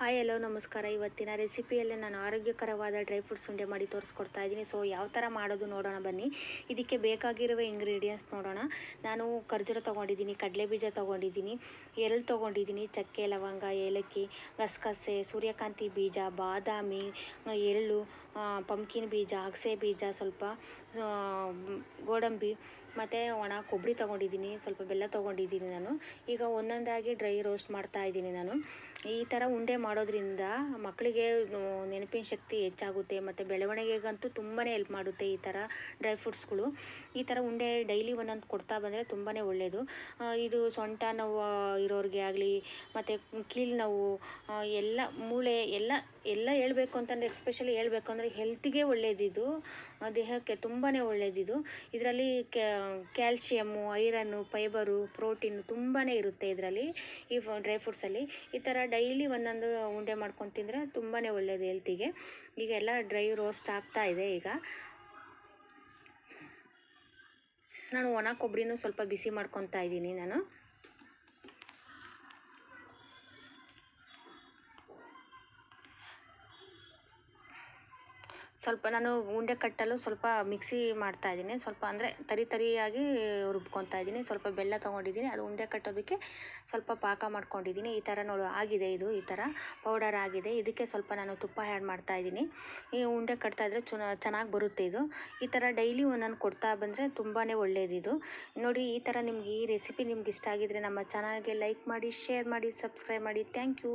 Hi ಎಲ್ಲೋ ನಮಸ್ಕಾರ. ಇವತ್ತಿನ ರೆಸಿಪಿಯಲ್ಲಿ ನಾನು ಆರೋಗ್ಯಕರವಾದ ಡ್ರೈ ಫ್ರೂಟ್ಸ್ ಉಂಡೆ ಮಾಡಿ ತೋರಿಸ್ಕೊಡ್ತಾ ಇದ್ದೀನಿ. ಸೊ ಯಾವ ಥರ ಮಾಡೋದು ನೋಡೋಣ ಬನ್ನಿ. ಇದಕ್ಕೆ ಬೇಕಾಗಿರುವ ಇಂಗ್ರೀಡಿಯೆಂಟ್ಸ್ ನೋಡೋಣ. ನಾನು ಖರ್ಜೂರ ತೊಗೊಂಡಿದ್ದೀನಿ ಕಡಲೆ ಬೀಜ ತೊಗೊಂಡಿದ್ದೀನಿ, ಎಳ್ಳು ತೊಗೊಂಡಿದ್ದೀನಿ, ಚಕ್ಕೆ, ಲವಂಗ, ಏಲಕ್ಕಿ, ಗಸಗಸೆ, ಸೂರ್ಯಕಾಂತಿ ಬೀಜ, ಬಾದಾಮಿ, ಎಳ್ಳು ಪಂಪ್ಕಿನ್ ಬೀಜ, ಅಗಸೆ ಬೀಜ ಸ್ವಲ್ಪ ಗೋಡಂಬಿ, ಮತ್ತು ಒಣ ಕೊಬ್ಬರಿ ತೊಗೊಂಡಿದ್ದೀನಿ, ಸ್ವಲ್ಪ ಬೆಲ್ಲ ತೊಗೊಂಡಿದ್ದೀನಿ ನಾನು. ಈಗ ಒಂದೊಂದಾಗಿ ಡ್ರೈ ರೋಸ್ಟ್ ಮಾಡ್ತಾ ಇದ್ದೀನಿ ನಾನು. ಈ ಥರ ಉಂಡೆ ಮಾಡೋದ್ರಿಂದ ಮಕ್ಕಳಿಗೆ ನೆನಪಿನ ಶಕ್ತಿ ಹೆಚ್ಚಾಗುತ್ತೆ ಮತ್ತು ಬೆಳವಣಿಗೆಗಂತೂ ತುಂಬಾ ಹೆಲ್ಪ್ ಮಾಡುತ್ತೆ ಈ ಥರ ಡ್ರೈ ಫ್ರೂಟ್ಸ್ಗಳು ಈ ಥರ ಉಂಡೆ ಡೈಲಿ ಒಂದೊಂದು ಕೊಡ್ತಾ ಬಂದರೆ ತುಂಬಾ ಒಳ್ಳೆಯದು ಇದು ಸೊಂಟ ನೋವು ಇರೋರಿಗೆ ಆಗಲಿ ಮತ್ತು ಕೀಲು ನೋವು ಎಲ್ಲ ಮೂಳೆ ಎಲ್ಲ ಎಲ್ಲ ಹೇಳ್ಬೇಕು ಅಂತಂದರೆ ಎಕ್ಸ್ಪೆಷಲಿ ಹೇಳ್ಬೇಕು ಅಂದರೆ ಹೆಲ್ತಿಗೆ ಒಳ್ಳೆಯದಿದು ದೇಹಕ್ಕೆ ತುಂಬಾ ಒಳ್ಳೆಯದಿದು ಇದರಲ್ಲಿ ಕ್ಯಾಲ್ಶಿಯಮ್ಮು ಐರನ್ನು ಫೈಬರು ಪ್ರೋಟೀನು ತುಂಬಾ ಇರುತ್ತೆ ಇದರಲ್ಲಿ ಈ ಡ್ರೈ ಫ್ರೂಟ್ಸಲ್ಲಿ ಈ ಥರ ಡೈಲಿ ಒಂದೊಂದು ಉಂಡೆ ಮಾಡ್ಕೊಂಡು ತಿಂದರೆ ತುಂಬಾ ಒಳ್ಳೆಯದು ಹೆಲ್ತಿಗೆ. ಈಗ ಎಲ್ಲ ಡ್ರೈ ರೋಸ್ಟ್ ಆಗ್ತಾ ಇದೆ ಈಗ. ನಾನು ಒಣ ಕೊಬ್ಬರಿನೂ ಸ್ವಲ್ಪ ಬಿಸಿ ಮಾಡ್ಕೊತಾ ಇದ್ದೀನಿ ನಾನು. ಸ್ವಲ್ಪ ನಾನು ಉಂಡೆ ಕಟ್ಟಲು ಸ್ವಲ್ಪ ಮಿಕ್ಸಿ ಮಾಡ್ತಾ ಇದ್ದೀನಿ. ಸ್ವಲ್ಪ ಅಂದರೆ ತರಿ ತರಿಯಾಗಿ ರುಬ್ಕೊತಾ ಇದ್ದೀನಿ. ಸ್ವಲ್ಪ ಬೆಲ್ಲ ತೊಗೊಂಡಿದ್ದೀನಿ. ಅದು ಉಂಡೆ ಕಟ್ಟೋದಕ್ಕೆ ಸ್ವಲ್ಪ ಪಾಕ ಮಾಡ್ಕೊಂಡಿದ್ದೀನಿ. ಈ ಥರ ನೋಡು, ಆಗಿದೆ ಇದು, ಈ ಥರ ಪೌಡರ್ ಆಗಿದೆ. ಇದಕ್ಕೆ ಸ್ವಲ್ಪ ನಾನು ತುಪ್ಪ ಆ್ಯಡ್ ಮಾಡ್ತಾ ಇದ್ದೀನಿ. ಈ ಉಂಡೆ ಕಟ್ತಾ ಇದ್ದರೆ ಚುನ, ಚೆನ್ನಾಗಿ ಬರುತ್ತೆ ಇದು. ಈ ಥರ ಡೈಲಿ ಒಂದೊಂದು ಕೊಡ್ತಾ ಬಂದರೆ ತುಂಬಾ ಒಳ್ಳೆಯದಿದು ನೋಡಿ, ಈ ಥರ ನಿಮ್ಗೆ ಈ ರೆಸಿಪಿ ನಿಮ್ಗೆ ಇಷ್ಟ ಆಗಿದ್ರೆ ನಮ್ಮ ಚಾನಲ್ಗೆ ಲೈಕ್ ಮಾಡಿ ಶೇರ್ ಮಾಡಿ ಸಬ್ಸ್ಕ್ರೈಬ್ ಮಾಡಿ. Thank you